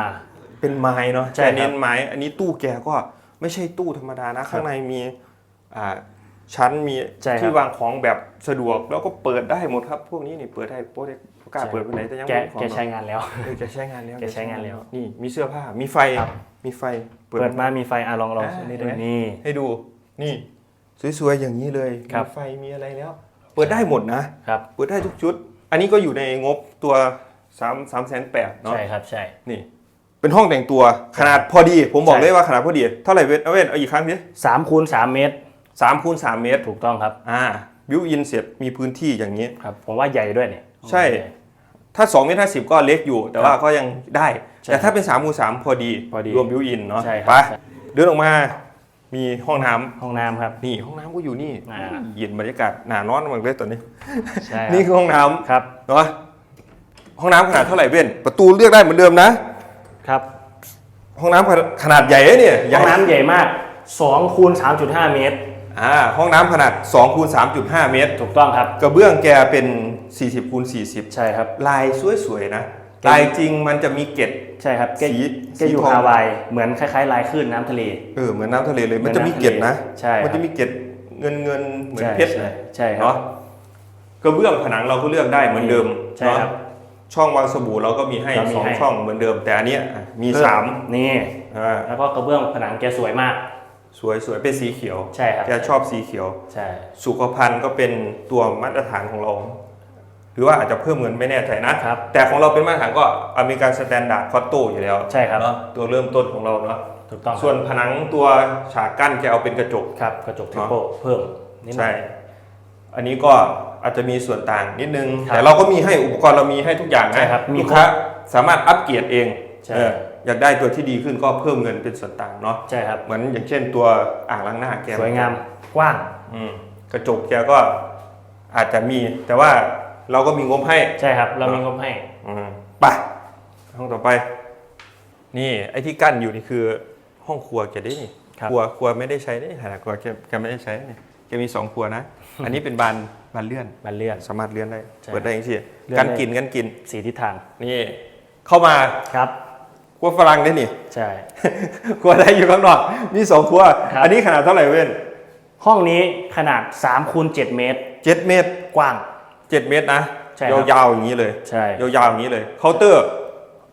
Speaker 2: เป็นไม้เนาะ
Speaker 1: ใช่ครับ
Speaker 2: แต่เน้นไม้ อันนี้ตู้แกก็ไม่ใช่ตู้ธรรมดานะ ข้างในมีอ่า ชั้นมี
Speaker 1: ใช่ครับ
Speaker 2: ที่วางของแบบสะดวก แล้วก็เปิดได้หมดครับ พวกนี้นี่เปิดได้โปรเด็กกล้าเปิดไปไหนแต่ยัง
Speaker 1: แก
Speaker 2: ไม่มีของ
Speaker 1: แกใช้งานแล้ว
Speaker 2: เออแกใช้งานแล้ว
Speaker 1: แกใช้งานแล้ว
Speaker 2: นี่มีเสื้อผ้ามีไฟ
Speaker 1: ครับ
Speaker 2: มีไฟ
Speaker 1: เปิดมามีไฟอะลองลอง
Speaker 2: อ่า
Speaker 1: นี่
Speaker 2: เห็นไหม
Speaker 1: นี่
Speaker 2: ให้ดูนี่สวยๆอย่างนี้เลย
Speaker 1: ครับ
Speaker 2: มีไฟมีอะไรแล้ว เปิดได้หมดนะ
Speaker 1: ครับ
Speaker 2: เปิดได้ทุกชุด อันนี้ก็อยู่ในงบตัว3 3แสนแปดเนาะ
Speaker 1: ใช่ครับใช่
Speaker 2: นี่ เป็นห้องแต่งตัวขนาดพอดี ผมบอก
Speaker 1: ใช่
Speaker 2: เลยว่าขนาดพอดี เท่าไหร่เว้นเอาเว้นเอาอีกครั้งดิ
Speaker 1: 3คูณ3เมตร
Speaker 2: สามคูณสามเมตร
Speaker 1: ถูกต้องครับ
Speaker 2: อ่าบิวอินเสร็จมีพื้นที่อย่างนี้
Speaker 1: ครับผมว่าใหญ่ด้วยเนี่ย
Speaker 2: ใช่ ถ้า2เมตรห้าสิบก็เล็กอยู่ แต่ว่าก็ยังได้
Speaker 1: ใช่
Speaker 2: แต่ถ้าเป็น3คูณสามพอดี
Speaker 1: พอดี
Speaker 2: รวมบิวอินเนาะ
Speaker 1: ใช่ครับ
Speaker 2: ไป
Speaker 1: ใช่
Speaker 2: เดินออกมามีห้องน้ำ
Speaker 1: ห้องน้ำครับ
Speaker 2: นี่ห้องน้ำก็อยู่นี่
Speaker 1: อ่า
Speaker 2: เย็นบรรยากาศหนานอนมากเลยตอนนี้
Speaker 1: ใช่ครับ
Speaker 2: นี่คือห้องน้ำ
Speaker 1: ครับ
Speaker 2: เนาะห้องน้ำขนาดเท่าไหร่เว้นประตูเลือกได้เหมือนเดิมนะ
Speaker 1: ครับ
Speaker 2: ห้องน้ำขนาดใหญ่นะเนี่ยใหญ่
Speaker 1: ห้องน้ำใหญ่มาก2คูณ3.5 เมตร
Speaker 2: อ่าห้องน้ำขนาด2คูณ3.5 เมตร
Speaker 1: ถูกต้องครับ
Speaker 2: กระเบื้องแกเป็น 40คูณ40
Speaker 1: ใช่ครับ
Speaker 2: ลายสวยๆนะ ลายจริงมันจะมีเกล็ด
Speaker 1: ใช่ครับแก
Speaker 2: สี
Speaker 1: แกอยู่
Speaker 2: สีทอง
Speaker 1: ฮาวายเหมือนคล้ายๆลายคลื่นน้ำทะเล
Speaker 2: เออเหมือนน้ำทะเลเลย
Speaker 1: เหมื
Speaker 2: มั
Speaker 1: อนน
Speaker 2: จะมีเกล็ดนะ
Speaker 1: ใช่ครับ
Speaker 2: มัจะมีเกล็ดเงินเงินๆเหมือน
Speaker 1: ใช่
Speaker 2: เพชร
Speaker 1: ใช่ใช่ครับ
Speaker 2: เนาะกระเบื้องผนังเราก็เลือกได้เหมือนเดิม
Speaker 1: ใช่
Speaker 2: เนาะ
Speaker 1: ครับ
Speaker 2: ช่องวางสบู่เราก็มีให้
Speaker 1: เรามี
Speaker 2: สอง
Speaker 1: ให้
Speaker 2: ช่องเหมือนเดิม แต่อันเนี้ยอะมี
Speaker 1: เพิ่
Speaker 2: สาม
Speaker 1: นี่
Speaker 2: อ่า
Speaker 1: แล้วก็กระเบื้องผนังแกสวยมาก
Speaker 2: สวยสวยเป็นสีเขียว
Speaker 1: ใช่ครับ
Speaker 2: แกชอบสีเขียว
Speaker 1: ใช่
Speaker 2: สุขภัณฑ์ก็เป็นตัวมาตรฐานของเรา หรือว่าอาจจะเพิ่มเงินไม่แน่ใจนะ
Speaker 1: ครับ
Speaker 2: แต่ของเราเป็นมาตรฐานก็อเมริกันสแตนดาร์ดคอตโตอยู่แล้ว
Speaker 1: ใช่ครับ
Speaker 2: เนาะตัวเริ่มต้นของเราเนาะ
Speaker 1: ถูกต้อง
Speaker 2: ส่วนผนังตัวฉากกั้นแกเอาเป็นกระจก
Speaker 1: ครับกระจกเทมโปเพิ่มนิดหน่
Speaker 2: ใช่
Speaker 1: อย
Speaker 2: อันนี้ก็อาจจะมีส่วนต่างนิดนึง
Speaker 1: ครับ
Speaker 2: แต่เราก็มีให้อุปกรณ์เรามีให้ทุกอย่าง
Speaker 1: ใช่
Speaker 2: นะครับ
Speaker 1: มี
Speaker 2: ลูกค้าสามารถอัปเกรดเอง
Speaker 1: ใช่
Speaker 2: เออ อยากได้ตัวที่ดีขึ้นก็เพิ่มเงินเป็นส่วนต่างเนาะ
Speaker 1: ใช่ครับ
Speaker 2: เหมือนอย่างเช่นตัวอ่างล้างหน้าแก
Speaker 1: สวยงามกว้าง
Speaker 2: อืมกระจกแกก็อาจจะมี แต่ว่าเราก็มีงบให้
Speaker 1: ใช่ครับ เรามีงบให้
Speaker 2: อืมไปห้องต่อไป นี่ไอ้ที่กั้นอยู่นี่คือห้องครัวแกได้นี่
Speaker 1: ครับ
Speaker 2: ครัวครัวไม่ได้ใช้ได้ขนาดครัวแกแกไม่ได้ใช้นี่แกมีสองครัวนะ อันนี้เป็นบานบานเลื่อน
Speaker 1: บันเลื่อน
Speaker 2: สามารถเลื่อนได้
Speaker 1: ใช่
Speaker 2: เปิดได้ยังสิ
Speaker 1: เลื่อน
Speaker 2: กัน
Speaker 1: ได้
Speaker 2: กินกันกิน
Speaker 1: สีทิศทาง
Speaker 2: นี่เข้ามา
Speaker 1: ครับ
Speaker 2: ครัวฝรั่งได้นี่
Speaker 1: ใช่
Speaker 2: ครัวไทยอยู่ข้างนอก มีสองครัว
Speaker 1: ครับ
Speaker 2: อันนี้ขนาดเท่าไหร่เว้น
Speaker 1: ห้องนี้ขนาด3คูณ7เมตร
Speaker 2: เจ็ดเมตร
Speaker 1: กว้าง
Speaker 2: เจ็ดเมตรนะ
Speaker 1: ใช่ครับ
Speaker 2: ยาวๆอย่างนี้เลย
Speaker 1: ใช่
Speaker 2: ยาวๆอย่างนี้เลยเคาน์เตอร์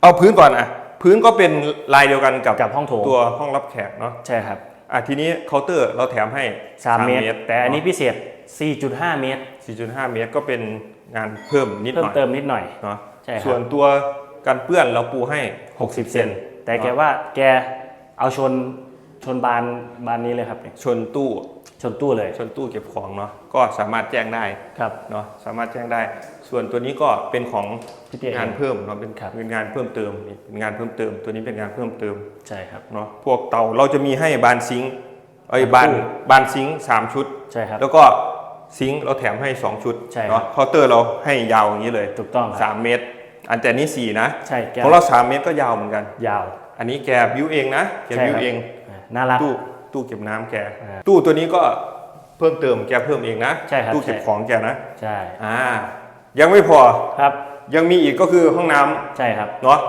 Speaker 2: เอาพื้นก่อนอะ พื้นก็เป็นลายเดียวกันกับ
Speaker 1: กับห้องโถง
Speaker 2: ตัวห้องรับแขกเนาะ
Speaker 1: ใช่ครับ
Speaker 2: อะทีนี้เคาน์เตอร์เราแถมให้
Speaker 1: 3เมตร แต่อันนี้พิเศษ 4.5 เมตร
Speaker 2: 4.5 เมตรก็เป็นงานเพิ่มนิดห
Speaker 1: เพิ่ม
Speaker 2: น่อย
Speaker 1: เติมนิดหน่อย
Speaker 2: เนาะ
Speaker 1: ใช่ครับ
Speaker 2: ส่วนตัว กันเปื้อนเราปูให้
Speaker 1: 60 เซนแต่แกว่าแกเอาชนชนบานบานนี้เลยครับเนี่ย
Speaker 2: ชนตู้
Speaker 1: ชนตู้เลย
Speaker 2: ชนตู้เก็บของเนาะก็สามารถแจ้งได้
Speaker 1: ครับ
Speaker 2: เนาะสามารถแจ้งได้ ส่วนตัวนี้ก็เป็นของ
Speaker 1: พี่เตี้ยเอง
Speaker 2: งานเพิ่มเนาะเป็น
Speaker 1: ครับ
Speaker 2: เป็นงานเพิ่มเติมนี่เป็นงานเพิ่มเติม ตัวนี้เป็นงานเพิ่มเติม
Speaker 1: ใช่ครับ
Speaker 2: เนาะพวกเตาเราจะมีให้บานซิงค์ไอ้ยบาน
Speaker 1: ตู้
Speaker 2: บานซิงค์สามชุด
Speaker 1: ใช่ครับ
Speaker 2: แล้วก็ซิงค์เราแถมให้ 2 ชุด
Speaker 1: ใช่ครับ
Speaker 2: เนาะเคาน์เตอร์เราให้ยาวอย่างนี้เลย
Speaker 1: ถูกต้องครับ
Speaker 2: 3เมตร อันแต่นี้4นะ
Speaker 1: ใช่แก
Speaker 2: ของเรา3เมตรก็ยาวเหมือนกัน
Speaker 1: ยาว
Speaker 2: อันนี้แกบิวเองนะแก
Speaker 1: ใช่
Speaker 2: บิว
Speaker 1: ครับ
Speaker 2: เอง
Speaker 1: อ่าน่ารัก
Speaker 2: ตู้ตู้เก็บน้ำแก
Speaker 1: อ่า
Speaker 2: ตู้ตัวนี้ก็เพิ่มเติมแกเพิ่มเองนะ
Speaker 1: ใช่ครับ
Speaker 2: ตู้เก็บ
Speaker 1: ใช่
Speaker 2: ของแกนะ
Speaker 1: ใช่
Speaker 2: อ่ายังไม่พอ
Speaker 1: ครับ
Speaker 2: ยังมีอีกก็คือห้องน้ำ
Speaker 1: ใช่ครับ
Speaker 2: เนาะ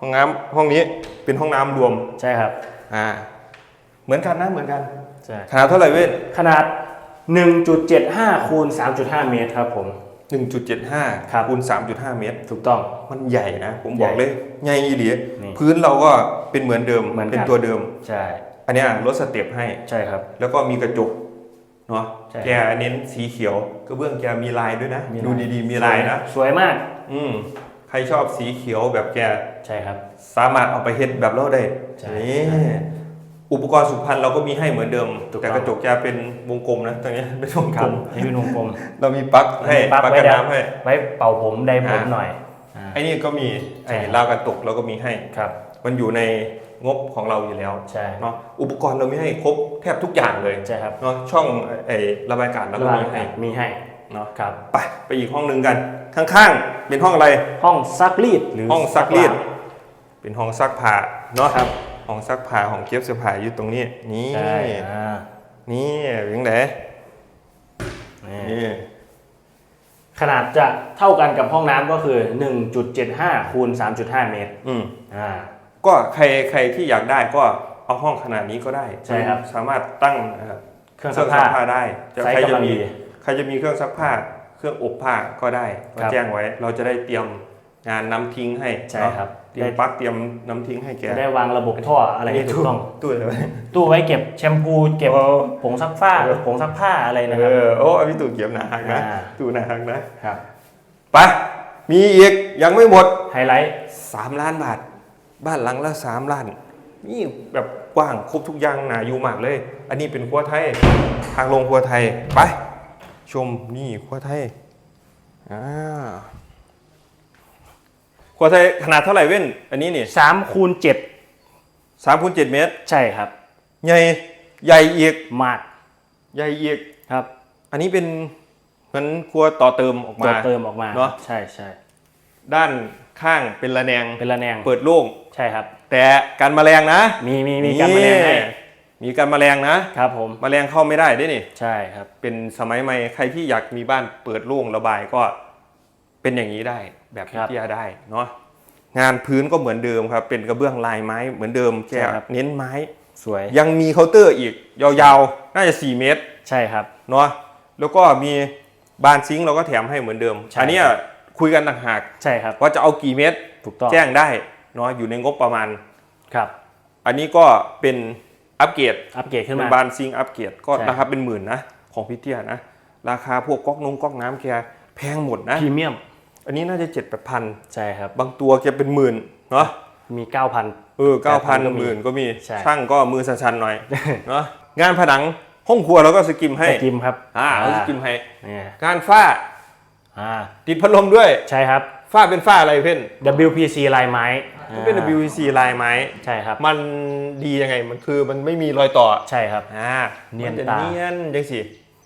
Speaker 2: ห้องน้ำห้องนี้เป็นห้องน้ำรวม
Speaker 1: ใช่ครับ
Speaker 2: อ่าเหมือนกันนะเหมือนกัน
Speaker 1: ใช่
Speaker 2: ขนาดเท่าไหร่เว้ย
Speaker 1: ขนาด 1.75คูณ3.5 เมตรครับผม
Speaker 2: 1.75
Speaker 1: ครับ
Speaker 2: คูณ3.5 เมตร
Speaker 1: ถูกต้อง
Speaker 2: มันใหญ่นะ ผม
Speaker 1: ใหญ่
Speaker 2: บอกเลยใหญ่อีหลี
Speaker 1: นี่
Speaker 2: พื้นเราก็เป็นเหมือนเดิม
Speaker 1: เหมือนกัน
Speaker 2: เป็นตัวเดิม
Speaker 1: ใช่
Speaker 2: อันเนี้ยลดสเต็ปให้
Speaker 1: ใช่ครับ
Speaker 2: แล้วก็มีกระจกเนาะ
Speaker 1: ใช่
Speaker 2: แกเน้นสีเขียวกระเบื้องแกมีลายด้วยนะ
Speaker 1: มีลาย
Speaker 2: ดูดีๆ มีลายนะ
Speaker 1: สวยมาก
Speaker 2: อืมขใครชอบสีเขียวแบบแก
Speaker 1: ใช่ครับ
Speaker 2: สามารถเอาไปเฮ็ดแบบเราได้
Speaker 1: ใช่
Speaker 2: นี่
Speaker 1: ใช่
Speaker 2: อุปกรณ์สุพรรณเราก็มีให้เหมือนเดิม
Speaker 1: ถูก
Speaker 2: แต่
Speaker 1: ต้อง
Speaker 2: กระจกจะเป็นวงกลมนะตรงนี้เป็นวง
Speaker 1: ค
Speaker 2: ก
Speaker 1: รั
Speaker 2: ล
Speaker 1: บ
Speaker 2: ม
Speaker 1: นี่เป็นวงกลม
Speaker 2: เรามีปลั๊กให้
Speaker 1: ปลั๊ก
Speaker 2: ปลั๊ก
Speaker 1: ไว้
Speaker 2: กัน
Speaker 1: ได้
Speaker 2: น้ำให้
Speaker 1: ไว้เป่าผมได้ผม
Speaker 2: อ่า
Speaker 1: หน่อยอ่า
Speaker 2: ไอ้นี่ก็มี
Speaker 1: ใช่
Speaker 2: ไอ้ราวกันตกเราก็มีให้
Speaker 1: ครับ
Speaker 2: มันอยู่ในงบของเราอยู่แล้ว
Speaker 1: ใช่
Speaker 2: เนาะอุปกรณ์เรามีให้ครบแทบทุกอย่างเลย
Speaker 1: ใช่ครับ
Speaker 2: เนาะช่องไอ้ระบายอากาศเราก็มีให้
Speaker 1: มีให้
Speaker 2: เนาะ
Speaker 1: ครับ
Speaker 2: ไปไปอีกห้องหนึ่งกัน ข้างๆ เป็นห้องอะไร
Speaker 1: ห้องซักรีดหรือ
Speaker 2: ห้องซักรีด
Speaker 1: ล้าง
Speaker 2: เป็นห้องซักผ้าเนาะ
Speaker 1: ครับ
Speaker 2: ห้องซักผ้าห้องเก็บเสื้อผ้าอยู่ตรงนี้ นี่
Speaker 1: ใช่อ่า
Speaker 2: นี่เป็นไง
Speaker 1: นี่
Speaker 2: นี่
Speaker 1: ขนาดจะเท่ากันกับห้องน้ำก็คือ 1.75 คูณ 3.5 เมตร
Speaker 2: อืม
Speaker 1: อ่า
Speaker 2: ก็ใครใครที่อยากได้ก็เอาห้องขนาดนี้ก็ได้
Speaker 1: ใช่ครับ
Speaker 2: สามารถตั้งเอ่อ
Speaker 1: เครื่องซักผ้า
Speaker 2: ได้จะ
Speaker 1: ไซส์
Speaker 2: ใครจะ
Speaker 1: กำลัง
Speaker 2: มี
Speaker 1: ดี
Speaker 2: ใครจะมีเครื่องซักผ้า เครื่องอบผ้าก็ได้ก็
Speaker 1: ครับ
Speaker 2: แจ้งไว้ เราจะได้เตรียมงานน้ำทิ้งให้
Speaker 1: ใช่
Speaker 2: เนาะ
Speaker 1: ครับ
Speaker 2: เตรียมปลั๊กเตรียมน้ำทิ้งให้แก
Speaker 1: จะได้วางระบบท่ออะไรให้ถูกต้อง
Speaker 2: ตู้อะไรวะ
Speaker 1: ตู้ไว้เก็บแชมพูเก็บ
Speaker 2: โอ้
Speaker 1: ผงซักผ้าผงซักผ้าอะไรนะค
Speaker 2: เอ
Speaker 1: รับ
Speaker 2: อโอ้อันนี้ตู้เก็บหนาหักนะ
Speaker 1: อ่า
Speaker 2: ตู้หนาหักนะ
Speaker 1: ครับ
Speaker 2: ไปมีอีกยังไม่หมด
Speaker 1: ไฮไลท์
Speaker 2: 3 ล้านบาท บ้านหลังละ 3 ล้าน นี่แบบกว้างครบทุกอย่างหนาอยู่มากเลย อันนี้เป็นครัวไทย ทางลงครัวไทย ไป ชมนี่ครัวไทยอ่า ครัวไทยขนาดเท่าไหร่เว้น อันนี้นี่
Speaker 1: 3คูณ
Speaker 2: สามคูณเจ็ดเมตร
Speaker 1: 7ใช่ครับ
Speaker 2: ใหญ่ใหญ่อีก
Speaker 1: มาก
Speaker 2: ใหญ่อีก
Speaker 1: ครับ
Speaker 2: อันนี้เป็นเหมือนครัวต่อเติมออก
Speaker 1: ตัว
Speaker 2: มา
Speaker 1: เติมออกมา
Speaker 2: เนอะ
Speaker 1: ใช่ใช่
Speaker 2: ด้านข้างเป็นระแนง
Speaker 1: เป็นระแนง
Speaker 2: เปิดโล่ง
Speaker 1: ใช่ครับ
Speaker 2: แต่การแมลงนะ
Speaker 1: มีมีมีการแมลงให้
Speaker 2: มีการแมลงนะ
Speaker 1: ครับผม
Speaker 2: แมลงเข้าไม่ได้ด้วยนี่
Speaker 1: ใช่ครับ
Speaker 2: เป็นสมัยใหม่ใครที่อยากมีบ้านเปิดโล่งระบายก็ เป็นอย่างนี้ได้แบบ
Speaker 1: ครับ
Speaker 2: ที่จะได้เนาะงานพื้นก็เหมือนเดิมครับ เป็นกระเบื้องลายไม้เหมือนเดิมแค่
Speaker 1: ใช่ครับ
Speaker 2: เน้นไม้
Speaker 1: สวย
Speaker 2: ยังมีเคาน์เตอร์อีกยาวๆ น่าจะ 4 เมตร
Speaker 1: ใช่ครับ
Speaker 2: เนาะแล้วก็มีบานซิงค์เราก็แถมให้เหมือนเดิม
Speaker 1: ใช่
Speaker 2: อันเนี้ยคุยกันต่างหาก
Speaker 1: ใช่ครับ
Speaker 2: ว่าจะเอากี่เมตร
Speaker 1: ถูกต้อง
Speaker 2: แจ้งได้เนาะอยู่ในงบประมาณ
Speaker 1: ครับ
Speaker 2: อันนี้ก็เป็นอัปเกรด
Speaker 1: อัปเกรดขึ้น
Speaker 2: เป็น
Speaker 1: มา
Speaker 2: บานซิงค์อัปเกรดก็
Speaker 1: ใช่
Speaker 2: ราคาเป็นหมื่นนะของพี่เตี้ยนะ ราคาพวกก๊อกนงก๊อกน้ำแกแพงหมดนะ
Speaker 1: พรีเมียม
Speaker 2: อันนี้น่าจะเจ็ดแปดพัน
Speaker 1: ใช่ครับ
Speaker 2: บางตัวแกเป็นหมื่นเนาะ
Speaker 1: มี9,000
Speaker 2: เออเก้าพัน
Speaker 1: ก็มี
Speaker 2: หมื่นก็มี
Speaker 1: ใช่
Speaker 2: ช่างก็มือสั่นๆหน่อยเนาะงานผนังห้องครัวเราก็สกิมให้
Speaker 1: สกิมครับ
Speaker 2: อ่าเราสกิมให้
Speaker 1: เนี่ย
Speaker 2: งานฝ้า
Speaker 1: อ่า
Speaker 2: ติดพัดลมด้วย
Speaker 1: ใช่ครับ
Speaker 2: ฝ้าเป็นฝ้าอะไรเพ่น
Speaker 1: WPC ลายไม้
Speaker 2: มันเป็น
Speaker 1: อ่า
Speaker 2: WVC ลายไม้
Speaker 1: ใช่ครับ
Speaker 2: มันดียังไงมันคือมันไม่มีรอยต่อ
Speaker 1: ใช่ครับ
Speaker 2: อ่า
Speaker 1: เนียน
Speaker 2: มัจะ
Speaker 1: ตา
Speaker 2: เนียนยังสิ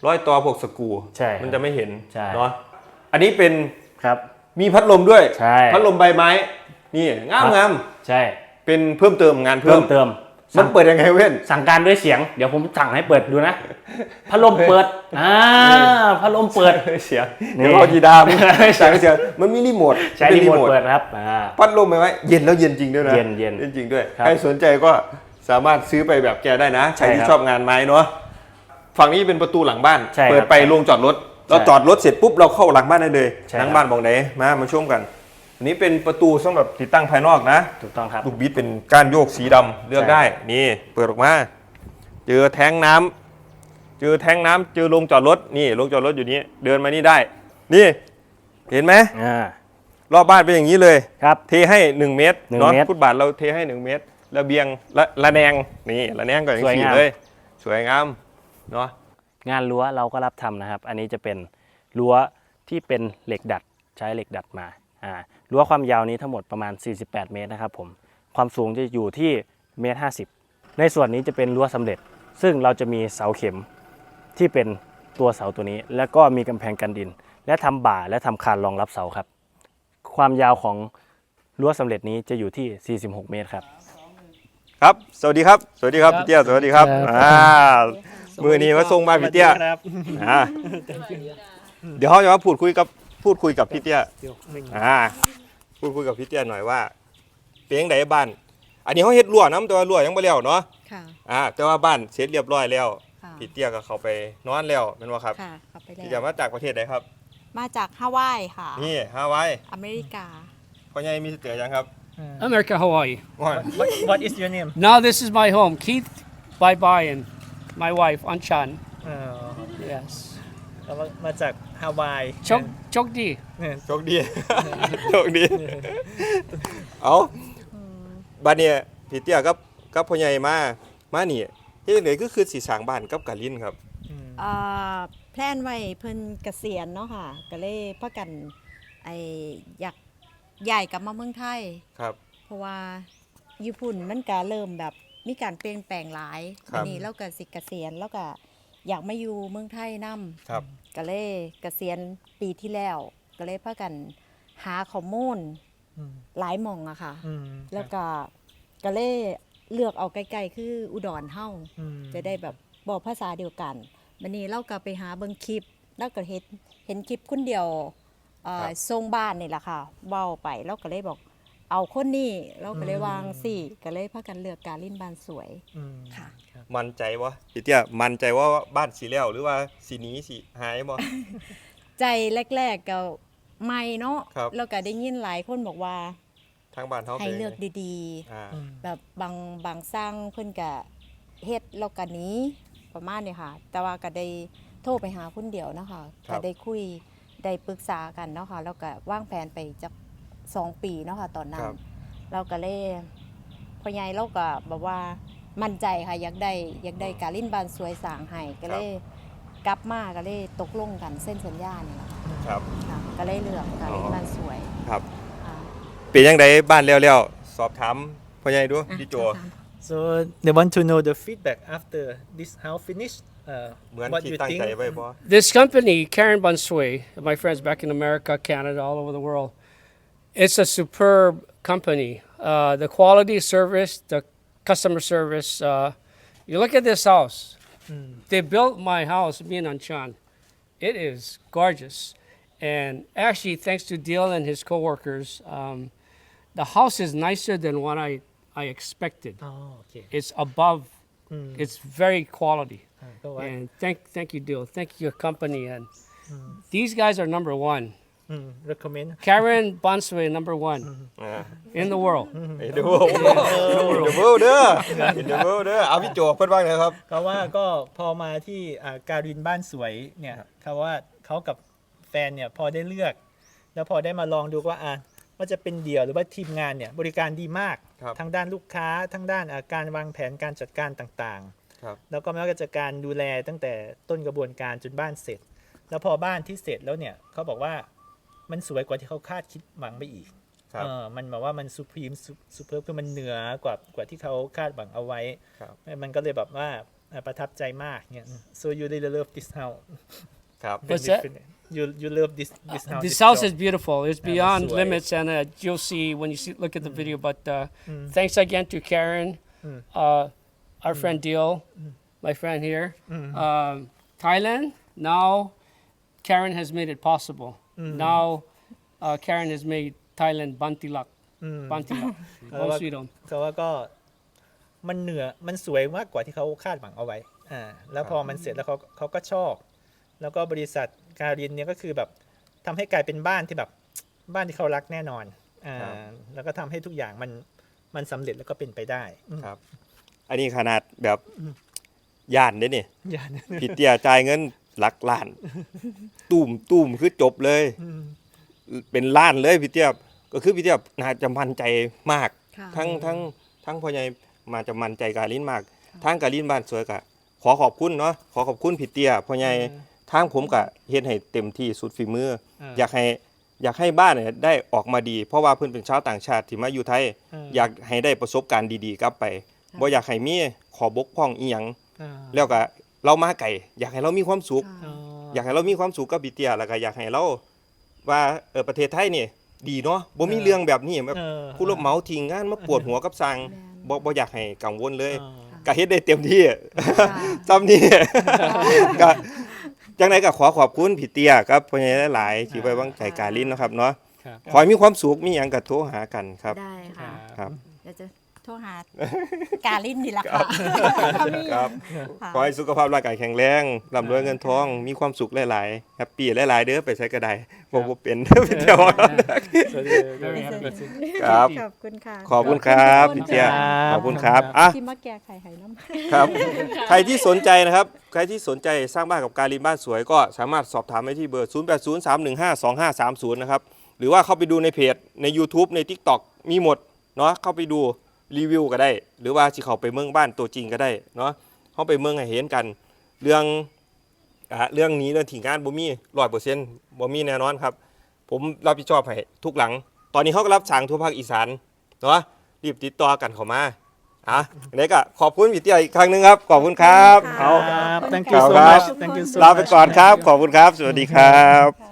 Speaker 2: ร้อยต่อพวกสกรู
Speaker 1: ใช่ครับ
Speaker 2: มันจะไม่เห็น
Speaker 1: ใช่
Speaker 2: เนาะอันนี้เป็น
Speaker 1: ครับ
Speaker 2: มีพัดลมด้วย
Speaker 1: ใช่
Speaker 2: พัดลมใบไม้ นี่งามงาม
Speaker 1: ใช่
Speaker 2: เป็นเพิ่มเติมงาน
Speaker 1: เพิ่
Speaker 2: เพิ่
Speaker 1: ม
Speaker 2: ม
Speaker 1: เติม
Speaker 2: มั
Speaker 1: สั่
Speaker 2: น
Speaker 1: ง
Speaker 2: เปิดยังไงเว้น
Speaker 1: สั่งการด้วยเสียง เดี๋ยวผมสั่งให้เปิดดูนะ พัดลมเปิด อ่า พัดลมเปิด
Speaker 2: เสียง
Speaker 1: นี่
Speaker 2: เดี๋ยวเอาจีดามสั่งเสียงมันมีรีโมท
Speaker 1: ใช้
Speaker 2: เป็น
Speaker 1: รีโมทเปิดครับอ่า
Speaker 2: พัดลมใบไม้เย็นแล้วเย็นจริงด้วยนะ
Speaker 1: เย็นเย็น
Speaker 2: เย็นจริงด้วย
Speaker 1: ครับ
Speaker 2: ใครสนใจก็สามารถซื้อไปแบบแกได้นะ ใคร
Speaker 1: ใช่
Speaker 2: ที่
Speaker 1: ครับ
Speaker 2: ชอบงานไม้เนาะ ฝั่งนี้เป็นประตูหลังบ้าน
Speaker 1: ใช่ครับ
Speaker 2: เปิดไปโรงจอดรถ เรา
Speaker 1: ใช่
Speaker 2: จอดรถเสร็จปุ๊บเราเข้าหลังบ้านได้เลย
Speaker 1: ใช่
Speaker 2: หลัง
Speaker 1: ครับ
Speaker 2: บ้านบอกไหนมามาชมกัน อันนี้เป็นประตูสำหรับติดตั้งภายนอกนะ
Speaker 1: ถูกต้องครับ
Speaker 2: ลูกบิดเป็นก้านโยกสีดำเลือก
Speaker 1: ใช่
Speaker 2: ได้นี่เปิดออกมา เจอแทงน้ำเจอแทงน้ำเจอโรงจอดรถนี่โรงจอดรถอยู่นี้เดินมานี่ได้ นี่ เห็นไหม
Speaker 1: อ่า
Speaker 2: รอบบ้านเป็นอย่างนี้เลย
Speaker 1: ครับ
Speaker 2: เทให้ 1 เมตร
Speaker 1: หนึ่ง
Speaker 2: เนาะ
Speaker 1: เมตร
Speaker 2: ฟุตบาทเราเทให้ 1 เมตรระเบียงละระแนงนี่ระแนงก็อย่าง
Speaker 1: สวย
Speaker 2: สี
Speaker 1: งาม
Speaker 2: เลย สวยงามเนาะ
Speaker 1: งานรั้วเราก็รับทำนะครับ อันนี้จะเป็นรั้วที่เป็นเหล็กดัดใช้เหล็กดัดมาอ่ารั้วความยาวนี้ทั้งหมดประมาณ 48 เมตรนะครับผมความสูงจะอยู่ที่เมตรห้ในส่วนนี้จะเป็นรั้วสำเร็จ ซึ่งเราจะมีเสาเข็มที่เป็นตัวเสาตัวนี้ แล้วก็มีกำแพงกันดิน และทำบ่าและทำคานรองรับเสาครับ ความยาวของรั้วสำเร็จนี้จะอยู่ที่ 46 เมตรครับ
Speaker 2: ครับ สวัสดีครับ สวัสดีครับ
Speaker 4: ครับ
Speaker 2: พี่เตี้ยสวัสดีครับ
Speaker 4: ครับ
Speaker 2: อ่า มือนี้มาส่งมาพี่เตี้ยอ่าเดี๋ยวเขาจะมาพูดคุยกับพูดคุยกับพี่เตี้ยอ่าพูดคุยกับพี่เตี้ยหน่อยว่าเป็นยังไงบ้านอันนี้เขาเฮ็ดรั้วน้ำแต่ว่ารั้วยังไม่แล้วเนาะ
Speaker 5: ค่ะ
Speaker 2: อ่าแต่ว่าบ้านเสร็จเรียบร้อยแล้ว
Speaker 5: ค่ะ
Speaker 2: พี่เตี้ยก็เข้าไปนอนแล้วแม่นว่าครับ
Speaker 5: ค่ะขับไปแล้
Speaker 2: พี่จะ
Speaker 5: ว
Speaker 2: มาจากประเทศใดครับ
Speaker 5: มาจากฮาวายค่ะ
Speaker 2: นี่ฮาวาย
Speaker 5: อเมริกา
Speaker 2: พ่อใหญ่มีเสือยังครับ
Speaker 4: America, Hawaii.
Speaker 2: ว่า
Speaker 6: What, what is your name?
Speaker 4: Now this is my home. Keith Bye Bye and my wife Anchan.
Speaker 6: เอ่อ
Speaker 4: Yes.
Speaker 6: เรามามาจากฮาวาย
Speaker 4: Chok Chokdi.
Speaker 2: โชคดี โชคดี เอาบัดเนี่ยพี่เตี้ยกับกับพ่อใหญ่มา มานี่เฮ็ดจังไดคือคือสิสร้างบ้านกับกาลินครับ
Speaker 3: อ่าแพลนไว้เพิ่นเกษียณเนาะค่ะ ก็เลยพากันไออยากย้ายกลับมาเมืองไทย
Speaker 2: ครับ
Speaker 3: เพราะว่าญี่ปุ่นมันก็เริ่มแบบ มีการเปลี่ยนแปลงหลาย
Speaker 2: ครับ
Speaker 3: อันี้เราก็สิเกษียณแล้วก็อยากมาอยู่เมืองไทยนํ
Speaker 2: ครับ
Speaker 3: ก็เลยเกษียณปีที่แล้ว ก็เลยพากันหาข้อมูล
Speaker 6: อืม
Speaker 3: หลายหม่องอะค่ะ
Speaker 6: อืม
Speaker 3: แล้วก็ก็เลยเลือกเอาใกล้ๆคืออุดรเฮา
Speaker 6: อืม
Speaker 3: จะได้แบบบอกภาษาเดียวกันวันนี้เราก็ไปหาเบิ่งคลิป แล้วก็เห็นเห็นคลิปคนเดียวเอ่อ
Speaker 2: ครับ
Speaker 3: ทรงบ้านนี่แหละค่ะเว้าไปเราก็เลยบอก เอาคนนี้เราก็เลยวางสิก็เลยพากันเลือกการลิ้นบานสวย
Speaker 6: อืม
Speaker 3: ค่ะ
Speaker 6: รับ
Speaker 2: มั่นใจบ่พี่เตี้ยมั่นใจว่าบ้านสิแล้วหรือว่าสิหนีสิหายบ่
Speaker 3: ใจแรกๆก็ไม่เนาะ
Speaker 2: ครับ
Speaker 3: แล้วก็ได้ยินหลายคนบอกว่า
Speaker 2: ทางบ้านเฮา
Speaker 3: ให้
Speaker 2: ป็น
Speaker 3: เลือก
Speaker 2: ไง
Speaker 3: ดี
Speaker 2: อ่า
Speaker 6: อืม
Speaker 3: ๆ แบบบางบางสร้างเพิ่นก็เฮ็ดแล้วก็หนี้ประมาณนี้ค่ะ แต่ว่าก็ได้โทรไปหาคนเดียวเนาะคะก็ได้คุยได้ปรึกษากันเนาะค่ะแล้วก็วางแผนไปจัก สองปีเนาะค่ะตอนนั้
Speaker 2: คนรับ
Speaker 3: เราก็เลยพ่อใหญ่เราก็แบบว่ามั่นใจค่ะอยากได้อยากได้การลิ้นบานสวยสร้างให้ก็เลยกลับมาก็เลยตกลงกันเส้นสัญญาเนี่ยแหละค่ะ
Speaker 2: ครับ
Speaker 3: ค่ะก็เลยเลือกการลิ้นบานสวย
Speaker 2: ครับ
Speaker 3: ค่ะ
Speaker 2: เป็นยังไงบ้านแล้วๆสอบถามพ่อใหญ่ดู
Speaker 3: อะ
Speaker 2: พี่โจ
Speaker 6: so they want to know the feedback after this house finished uh,
Speaker 2: เหมือน
Speaker 6: what
Speaker 2: ที่
Speaker 6: you
Speaker 2: ตั้ง
Speaker 6: think
Speaker 2: ใจไว้บ่
Speaker 4: This company, Karen Bunsway, my friends back in America, Canada, all over the world, It's a superb company. Uh, the quality service, the customer service. Uh, you look at this house. Mm. They built my house, me and Anchan. It is gorgeous. And actually, thanks to Deal and his coworkers, um, the house is nicer than what I, I expected.
Speaker 6: Oh, okay.
Speaker 4: It's above, mm. it's very quality.
Speaker 6: Oh,
Speaker 4: and thank, thank you, Deal. Thank your company. And mm. these guys are number one.
Speaker 6: อืม recommend
Speaker 4: Karen Bonsway, number one
Speaker 2: อ่า
Speaker 4: in the world.
Speaker 2: เอ็นเดอร์เวิลด์เอ็นเดอร์เวิลด์เด้อเอ็นเดอร์เวิลด์เด้อเอาพี่โจเพิ่นว่าไงครับ
Speaker 6: เขาว่าก็พอมาที่อ่าการินบ้านสวยเนี่ยเขาว่าเขากับแฟนเนี่ยพอได้เลือก แล้วพอได้มาลองดูว่าอะว่าจะเป็นเดี่ยวหรือว่าทีมงานเนี่ยบริการดีมาก
Speaker 2: ครับ
Speaker 6: ทั้งด้านลูกค้าทั้งด้านอ่าการวางแผนการจัดการต่าง
Speaker 2: ครับ
Speaker 6: ๆ แล้วก็ไม่ว่าจะการดูแลตั้งแต่ต้นกระบวนการจนบ้านเสร็จ แล้วพอบ้านที่เสร็จแล้วเนี่ยเขาบอกว่า มันสวยกว่าที่เขาคาดคิดหวังไปอีก
Speaker 2: ครับ
Speaker 6: เออมันแบบว่ามันซูพรีมซูเปอร์คือมันเหนือกว่ากว่าที่เขาคาดหวังเอาไว้
Speaker 2: ครับ
Speaker 6: มันก็เลยแบบว่าอะประทับใจมากเนี่ย so you really love this house
Speaker 2: ครับ
Speaker 4: What's that?
Speaker 6: you you love this this house
Speaker 4: This house
Speaker 6: job.
Speaker 4: is beautiful. It's
Speaker 6: Yeah,
Speaker 4: beyond
Speaker 6: that's why.
Speaker 4: limits, and uh, you'll see when you see look at the video. But uh, thanks again to Karen, uh, our friend Deal, my friend here, um, Thailand. Now, Karen has made it possible. Now, uh, Karen has made Thailand Bantilak. Bantilak. Home sweet home.
Speaker 6: เขาว่าก็มันเหนือมันสวยมากกว่าที่เขาคาดหวังเอาไว้อ่าแล้วพอมันเสร็จแล้วเขาเขาก็ชอบ แล้วก็บริษัทการินเนี่ยก็คือแบบทำให้กลายเป็นบ้านที่แบบบ้านที่เขารักแน่นอนอ่า
Speaker 2: ครับ
Speaker 6: แล้วก็ทำให้ทุกอย่างมันมันสำเร็จแล้วก็เป็นไปได้อืม
Speaker 2: ครับ อันนี้ขนาดแบบย่านเด้นี่
Speaker 6: อย่านะ
Speaker 2: พี่เตี้ยจ่ายเงินห ลักล้าน ตุ่มตุ่มคือจบเลย เป็นล้านเลยพี่เตี้ยก็คือพี่เตี้ยน่าจะมั่นใจมาก
Speaker 3: ค่ะ
Speaker 2: ทั้งทั้งทั้งพ่อใหญ่มาจะมั่นใจการลิ้นมาก ทั้งการลิ้นบ้านสวยกะขอขอบคุณเนาะขอขอบคุณพี่เตี้ยพ่อใหญ่ทางผมกะเฮ็ดให้เต็มที่สุดฝีมือออยากให้อยากให้บ้านเนี่ยได้ออกมาดี เพราะว่าเพิ่นเป็นชาวต่างชาติที่มาอยู่ไทย อยากให้ได้ประสบการณ์ดีๆกลับไปบ่อยากให้มีขอบกพร่องอีหยัง
Speaker 6: อ่า
Speaker 2: แล้วก็ เรามาไก่อยากให้เรามีความสุข
Speaker 6: อ๋อ
Speaker 2: อยากให้เรามีความสุขกับพี่เตี้ยแล้วก็อยากให้เรา ว่าเออประเทศไทยนี่ดีเนาะบ่มีเรื่องแบบนี้แบบ
Speaker 6: เออ
Speaker 2: ผู้รับเหมาทิ้งงานมาปวดหัวกับสั่งบ่บ่อยากให้กังวลเลย
Speaker 6: อ๋อ
Speaker 2: ก็เฮ็ดได้เต็มที่ซ้ำนี่ก็จังไดก็ขอขอบคุณพี่เตี้ยครับพ่อใหญ่หลายๆที่ไว้วางใจการลิ้นเนาะครับเนาะ
Speaker 6: ครับ
Speaker 2: ขอให้มีความสุขมีหยังก็โทรหากันครับ
Speaker 3: ได้ค่ะ
Speaker 2: ครับ
Speaker 3: เดี๋ยวจะ โทรหาการลิ้นนี่แหละค่ะ
Speaker 2: ครับ
Speaker 3: ค่ะ
Speaker 2: ขอให้สุขภาพร่างกายแข็งแรงร่ำรวยเงินทอง มีความสุขหลายๆ แฮปปี้หลายๆ เด้อไปใช้ก็ได้ผมบ่เป็นพี่เตี้ยบอก
Speaker 6: so they're very happy
Speaker 2: ครับ
Speaker 3: ขอบคุณค่ะ
Speaker 2: ขอบคุณครับพี่เตี้ย
Speaker 6: ครับ
Speaker 2: ขอบคุณครับอะ
Speaker 3: ที่มาแก้ไขให้น้ำ
Speaker 2: ครับใครที่สนใจนะครับ ใครที่สนใจสร้างบ้านกับการีนบ้านสวยก็สามารถสอบถามได้ที่เบอร์ 0803152530 นะครับ หรือว่าเข้าไปดูในเพจใน YouTube ใน TikTok มีหมดเนาะเข้าไปดู รีวิวก็ได้ หรือว่าสิเขาไปเมืองบ้านตัวจริงก็ได้เนาะเข้าไปเมืองให้เห็นกัน เรื่องอ่าเรื่องนี้เรื่องถี่งานบ่มีร้อยเปอร์เซ็นต์บ่มีแน่นอนครับ ผมรับผิดชอบให้ทุกหลัง ตอนนี้เขาก็รับสั่งทั่วภาคอีสานเนาะรีบติดต่อกันเข้ามาอะอันนี้ก็ขอบคุณพี่เตี้ยอีกครั้งหนึงครับ ขอบคุณครับเอา
Speaker 6: ครับ thank you so
Speaker 2: ครับ
Speaker 6: much thank you so
Speaker 2: ลาไป
Speaker 6: much
Speaker 2: ก่อนครับ ขอบคุณครับ สวัสดีครับ